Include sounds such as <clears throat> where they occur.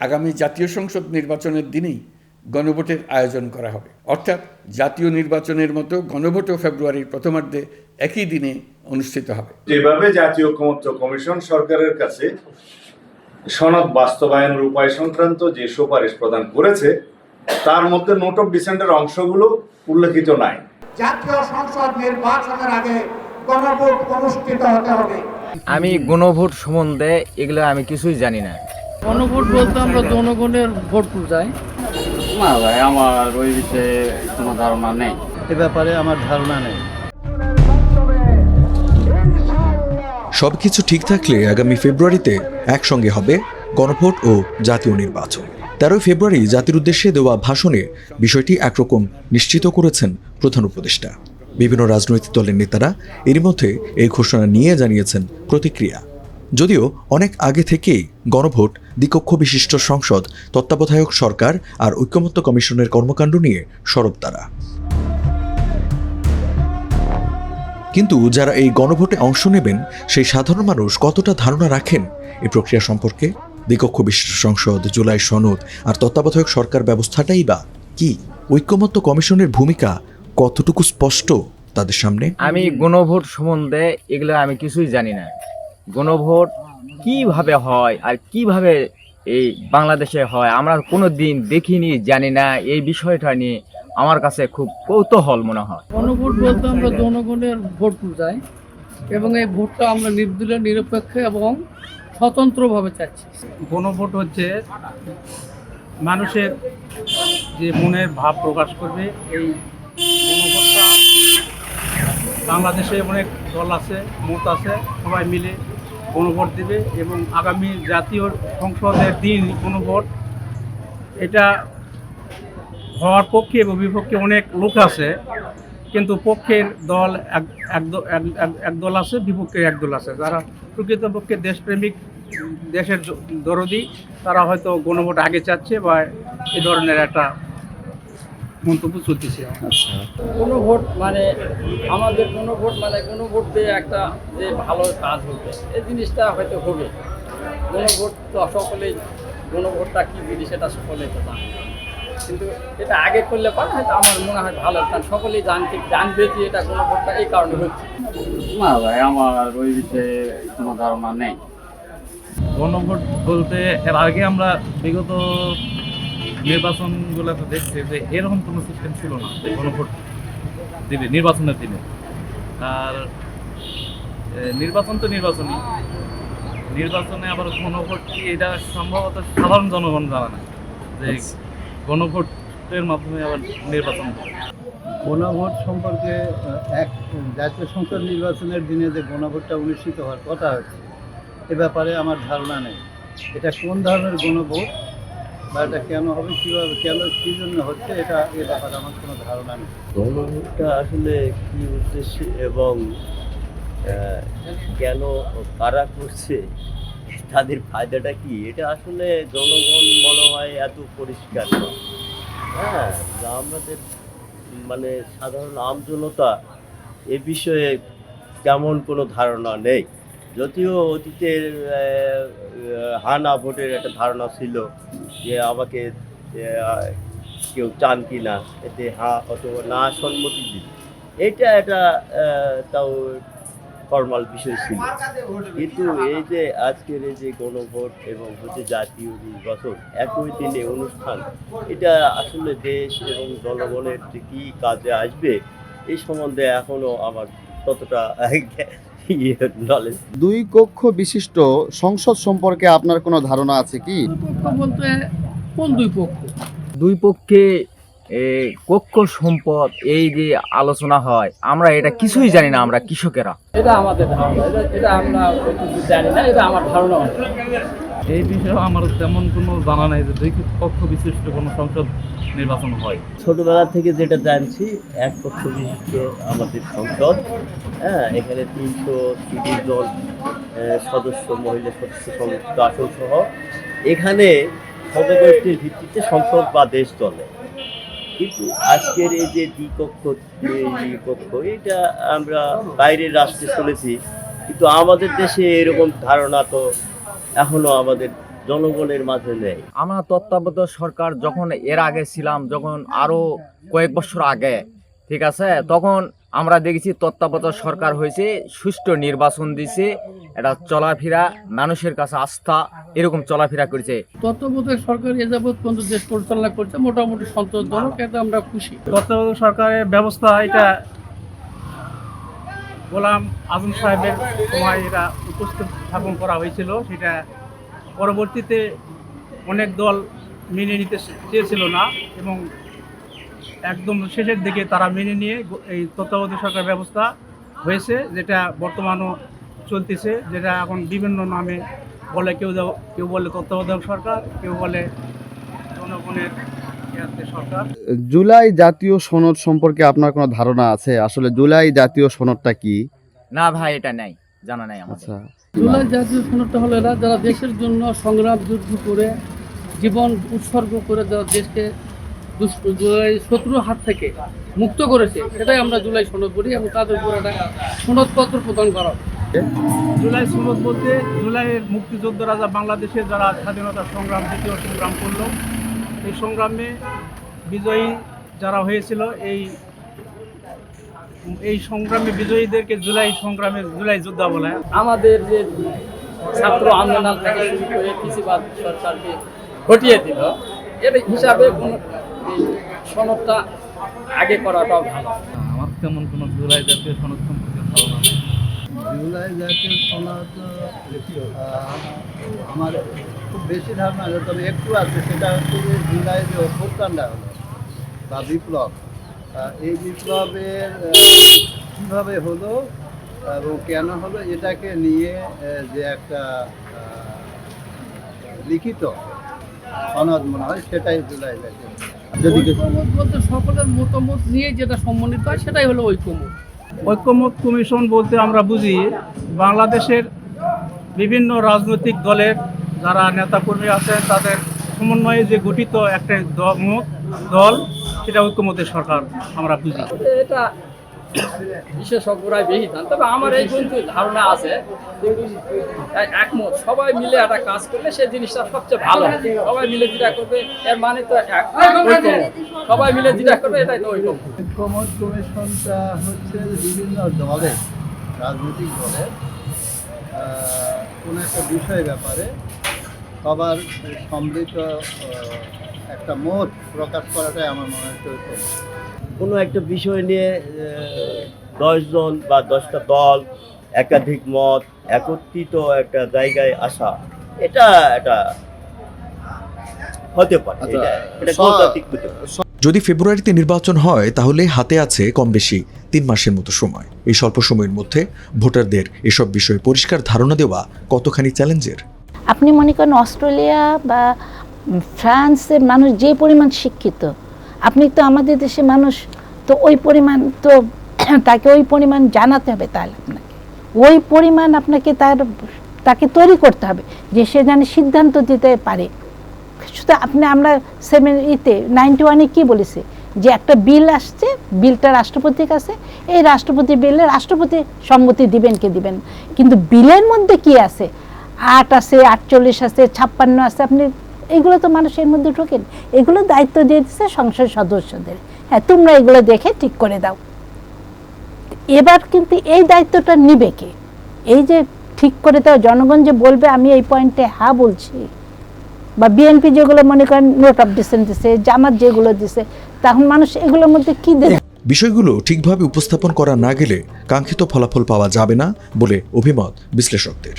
আগামী জাতীয় সংসদ নির্বাচনের দিনেই গণভোটের আয়োজন করা হবে। অর্থাৎ জাতীয় নির্বাচনের মতো গণভোটও ফেব্রুয়ারির প্রথমার্ধে একই দিনে অনুষ্ঠিত হবে। যেভাবে জাতীয় ঐক্যমত্য কমিশন সরকারের কাছে সনদ বাস্তবায়নের উপায় সংক্রান্ত যে সুপারিশ প্রদান করেছে তার মধ্যে নোট অফ ডিসেন্টের অংশগুলো উল্লেখিত নাই। জাতীয় সংসদ নির্বাচনের আগে গণভোট অনুষ্ঠিত হতে হবে। আমি গণভোট সম্বন্ধে এগুলো আমি কিছুই জানি না। গণভোট বলতে আমরা জনগণের ভোট না ভাই আমার ওই বিষয়ে কোনো ধারণা নেই। এ ব্যাপারে আমার ধারণা নেই। সবকিছু ঠিক থাকলে আগামী ফেব্রুয়ারিতে একসঙ্গে হবে গণভোট ও জাতীয় নির্বাচন। তেরোই ফেব্রুয়ারি জাতির উদ্দেশ্যে দেওয়া ভাষণে বিষয়টি একরকম নিশ্চিত করেছেন প্রধান উপদেষ্টা। বিভিন্ন রাজনৈতিক দলের নেতারা এরই মধ্যে এই ঘোষণা নিয়ে জানিয়েছেন প্রতিক্রিয়া। যদিও অনেক আগে থেকেই গণভোট, দ্বিকক্ষ বিশিষ্ট সংসদ, তত্ত্বাবধায়ক সরকার আর ঐক্যমত্য কমিশনের কর্মকাণ্ড নিয়ে সরব তারা। কিন্তু যারা এই গণভোটে অংশ নেবেন, সেই সাধারণ মানুষ কতটা ধারণা রাখেন এই প্রক্রিয়া সম্পর্কে? দ্বিকক্ষ বিশিষ্ট সংসদ, জুলাই সনদ আর তত্ত্বাবধায়ক সরকার ব্যবস্থাটাই বা কি? ঐক্যমত্য কমিশনের ভূমিকা কতটুকু স্পষ্ট তাদের সামনে? আমি গণভোট সম্বন্ধে এগুলো আমি কিছুই জানি না। গণভোট কীভাবে হয় আর কীভাবে এই বাংলাদেশে হয় আমরা কোনো দিন দেখিনি জানি না। এই বিষয়টা নিয়ে আমার কাছে খুব কৌতূহল মনে হয়। গণভোট বলতে আমরা জনগণের ভোট চাই এবং এই ভোটটা আমরা নির্দলীয় নিরপেক্ষ এবং স্বতন্ত্রভাবে চাচ্ছি। গণভোট হচ্ছে মানুষের যে মনের ভাব প্রকাশ করবে। এই গণভোটটা বাংলাদেশে অনেক দল আছে মত আছে সবাই মিলে গণভোট দেবে এবং আগামী জাতীয় সংসদের দিন গণভোট এটা হওয়ার পক্ষে এবং বিপক্ষে অনেক লোক আছে, কিন্তু পক্ষের দল এক এক এক- এক- এক আছে বিপক্ষের একদল আছে। যারা প্রকৃতপক্ষে দেশপ্রেমিক, দেশের দরদি, তারা হয়তো গণভোট আগে চাচ্ছে বা এ ধরনের একটা মন্তব্য চলতেছে। কোনো ভোট মানে আমাদের কোনো ভোট মানে কোনো ভোট দিয়ে একটা যে ভালো কাজ হবে এই জিনিসটা হয়তো হবে। কোনো ভোট তো সকলেই কোনো ভোটটা কী জিনিস এটা সকলেই তো জানে। কিন্তু এটা আগে করলে পরে হয়তো আমার মনে হয় ভালো কারণ সকলেই জানতে জানবে যে এটা কোনো ভোটটা এই কারণে হচ্ছে। না ভাই আমার ওই বিষয়ে কোনো ধারণা নেই। গণভোট বলতে এর আগে আমরা বিগত নির্বাচনগুলোতে দেখছি যে এরকম কোনো সিস্টেম ছিল না যে গণভোট দিবে নির্বাচনের দিনে। আর নির্বাচন তো নির্বাচনই। নির্বাচনে আবার গণভোট কি এটা সম্ভবত সাধারণ জনগণ জানা না যে গণভোটের মাধ্যমে আবার নির্বাচন। গণভোট সম্পর্কে এক জাতীয় সংসদ নির্বাচনের দিনে যে গণভোটটা অনুষ্ঠিত হওয়ার কথা হচ্ছে এ ব্যাপারে আমার ধারণা নেই। এটা কোন ধরনের গণভোট? বা এটা কেন হবে, কীভাবে, কেন, কী জন্য হচ্ছে, এটা এ ব্যাপারে আমার কোনো ধারণা নেই। গণভোটটা আসলে কি উদ্দেশ্যে এবং কেন কারা করছে, তাদের ফায়দাটা কি? এটা আসলে জনগণ মনে হয় এত পরিষ্কার হ্যাঁ আমাদের মানে সাধারণ আমজনতা এ বিষয়ে তেমন কোনো ধারণা নেই। যদিও অতীতের হানা ভোটের একটা ধারণা ছিল যে আমাকে কেউ চান কি না, এতে হা অথবা না সম্মতি দিবে। এটা একটা তাও ফর্মাল বিষয় ছিল। কিন্তু এই যে আজকের এই যে গণভোট এবং হচ্ছে জাতীয় নির্বাচন, একই দিনে অনুষ্ঠান, এটা আসলে দেশ এবং জনগণের যে কী কাজে আসবে এই সম্বন্ধে এখনও আমার ততটা নলেজ দুই কক্ষ বিশিষ্ট সংসদ সম্পর্কে আপনার কোনো ধারণা আছে কি? পক্ষ বলতে কোন দুই পক্ষ দুই পক্ষে কক্ষ সম্পদ এই যে আলোচনা হয় আমরা এটা কিছুই জানি না আমরা কৃষকেরা। এটা আমাদের ধারণা এটা এটা আমরা জানি না এটা আমার ধারণা এই বিষয়ে আমার তেমন কোনো জানা নাই যে দুই পক্ষ বিশিষ্ট কোনো সংসদ নির্বাচন হয়। ছোটবেলা থেকে যেটা জানছি, এক পক্ষ বিশিষ্ট আমাদের সংসদ হ্যাঁ এখানে তিনশো তিরিশ জন সদস্য, মহিলা সদস্য সংযুক্ত আসন সহ, এখানে সদগোষ্ঠীর ভিত্তিতে সংসদ বা দেশ চলে। কিন্তু আজকের এই যে দ্বিকক্ষ দ্বিকক্ষ এটা আমরা বাইরের রাষ্ট্রে শুনেছি, কিন্তু আমাদের দেশে এরকম ধারণা তো এখনও আমাদের জনগণের মাঝে নেই। আমরা তত্ত্বাবধায়ক সরকার যখন এর আগে ছিলাম যখন আরও কয়েক বছর আগে ঠিক আছে? তখন আমরা দেখেছি তত্ত্বাবধায়ক সরকার হয়েছে সুষ্ঠু নির্বাচন দিছে এটা চলাফেরা মানুষের কাছে আস্থা এরকম চলাফেরা করেছে। তত্ত্বাবধায়ক সরকার এ যাবৎ পর্যন্ত দেশ পরিচালনা করছে মোটামুটি সন্তোষজনক এটা আমরা খুশি। তত্ত্বাবধায়ক সরকারের ব্যবস্থা এটা গোলাম আজম সাহেবের সময় এটা উপস্থাপন করা হয়েছিল সেটা পরবর্তীতে অনেক দল মেনে নিতে চেয়েছিল না এবং একদম শেষের দিকে তারা মেনে নিয়ে এই তত্ত্বাবধায়ক সরকার ব্যবস্থা হয়েছে যেটা বর্তমানও চলতেছে যেটা এখন বিভিন্ন নামে বলে কেউ কেউ বলে তত্ত্বাবধায়ক সরকার কেউ বলে জনগণের সরকার। জুলাই জাতীয় সনদ সম্পর্কে আপনার কোনো ধারণা আছে? আসলে জুলাই জাতীয় সনদটা কি? না ভাই এটা নাই। জানা নাই আমাদের। আচ্ছা। জুলাই জাতীয় সনদটা হলো এরা যারা দেশের জন্য সংগ্রাম যুদ্ধ করে জীবন উৎসর্গ করে যারা দেশকে জুলাই শত্রুর হাত থেকে মুক্ত করেছে সেটাই আমরা জুলাই সনদ বলি এবং তাদের উপর একটা সনদপত্র প্রদান করা জুলাই সনদ বলতে জুলাইয়ের মুক্তিযোদ্ধারা যা বাংলাদেশে যারা স্বাধীনতা সংগ্রাম দ্বিতীয় সংগ্রাম করল। এই সংগ্রামে বিজয়ী যারা হয়েছিল এই এই সংগ্রামে বিজয়ীদেরকে জুলাই সংগ্রামে জুলাই যোদ্ধা বলা। আমাদের যে ছাত্র আন্দোলন থেকে শুরু করে কৃষিবাদ সরকারকে ঘটিয়ে দিল এর হিসাবে কোন সনদটা আগে করাটাও ভালো। আমার তেমন কোনো জুলাই জাতীয় সনদ সম্পর্কে ধারণা নেই। জুলাই জাতীয় সনদ আমার খুব বেশি ধারণা তবে একটু আছে সেটা হচ্ছে যে জুলাই যে অভ্যুত্থানটা হলো বা বিপ্লব এই বিপ্লবের কীভাবে হলো এবং কেন হলো এটাকে নিয়ে যে একটা লিখিত সনদ মনে হয় সেটাই জুলাই জাতীয় যদি বলতে সকলের মতামত নিয়ে যেটা সম্মানিত হয় সেটাই হলো ঐক্যমত। ঐক্যমত কমিশন বলতে আমরা বুঝি বাংলাদেশের বিভিন্ন রাজনৈতিক দলের যারা নেতাকর্মী আছেন তাদের সমন্বয়ে যে গঠিত একটা মত দল সেটা ঐক্যমতের সরকার আমরা বুঝি। এটা বিশেষজ্ঞরাই বেশি জান তবে আমার এই কিন্তু ধারণা আছে একমত সবাই মিলে একটা কাজ করলে সেই জিনিসটা সবচেয়ে ভালো সবাই মিলে যেটা করবে এর মানে তো এক- সবাই মিলে যেটা করবে এটাই তো ঐক্যমত। ঐক্যমত কমিশনটা হচ্ছে বিভিন্ন দলের রাজনৈতিক দলের কোনো একটা বিষয় ব্যাপারে সবার সম্মিলিত একটা মত প্রকাশ করাটাই আমার মনে ঐক্যমত কোনো একটা বিষয় নিয়ে দশজন বা দশটা দল একাধিক মত একত্রিত একটা জায়গায় আসা এটা এটা হতে পারে। আচ্ছা, এটা এটা স- গণতান্ত্রিক হতে পারে। যদি ফেব্রুয়ারিতে নির্বাচন হয় তাহলে হাতে আছে কম বেশি তিন মাসের মতো সময়। এই স্বল্প সময়ের মধ্যে ভোটারদের এসব বিষয়ে পরিষ্কার ধারণা দেওয়া কতখানি চ্যালেঞ্জের? আপনি মনে করেন অস্ট্রেলিয়া বা ফ্রান্সের মানুষ যে পরিমাণ শিক্ষিত, আপনি তো আমাদের দেশে মানুষ, তো ওই পরিমাণ তো <clears throat> তাকে ওই পরিমাণ জানাতে হবে তাহলে আপনাকে। ওই পরিমাণ আপনাকে তার, তাকে তৈরি করতে হবে যে সে যেন সিদ্ধান্ত দিতে পারে। শুধু আপনি, আমরা সেভেন, ইতে, নাইনটি ওয়ানে কী বলেছে? যে একটা বিল আসছে, বিলটা রাষ্ট্রপতির কাছে, এই রাষ্ট্রপতি বিলে রাষ্ট্রপতি সম্মতি দিবেন কে দিবেন কিন্তু বিলের মধ্যে কি আছে? আট আছে, আটচল্লিশ আছে, ছাপ্পান্ন আছে, আপনি এগুলো তো মানুষের মধ্যে ঢোকেন। এগুলো দায়িত্ব দিয়ে দিচ্ছে সংসদ সদস্যদের। হ্যাঁ তোমরা এগুলো দেখে ঠিক করে দাও। এবার কিন্তু এই দায়িত্বটা নিবে কে? এই যে ঠিক করে দাও, জনগণ যে বলবে, আমি এই পয়েন্টে হ্যাঁ বলছি। বা বিএনপি যেগুলো মনে করেন নোট অফ ডিসেন্ট দিছে, জামাত যেগুলো দিছে, তখন মানুষ এগুলোর মধ্যে কি দেবে? বিষয়গুলো ঠিকভাবে উপস্থাপন করা না গেলে কাঙ্ক্ষিত ফলাফল পাওয়া যাবে না বলে অভিমত বিশ্লেষকদের।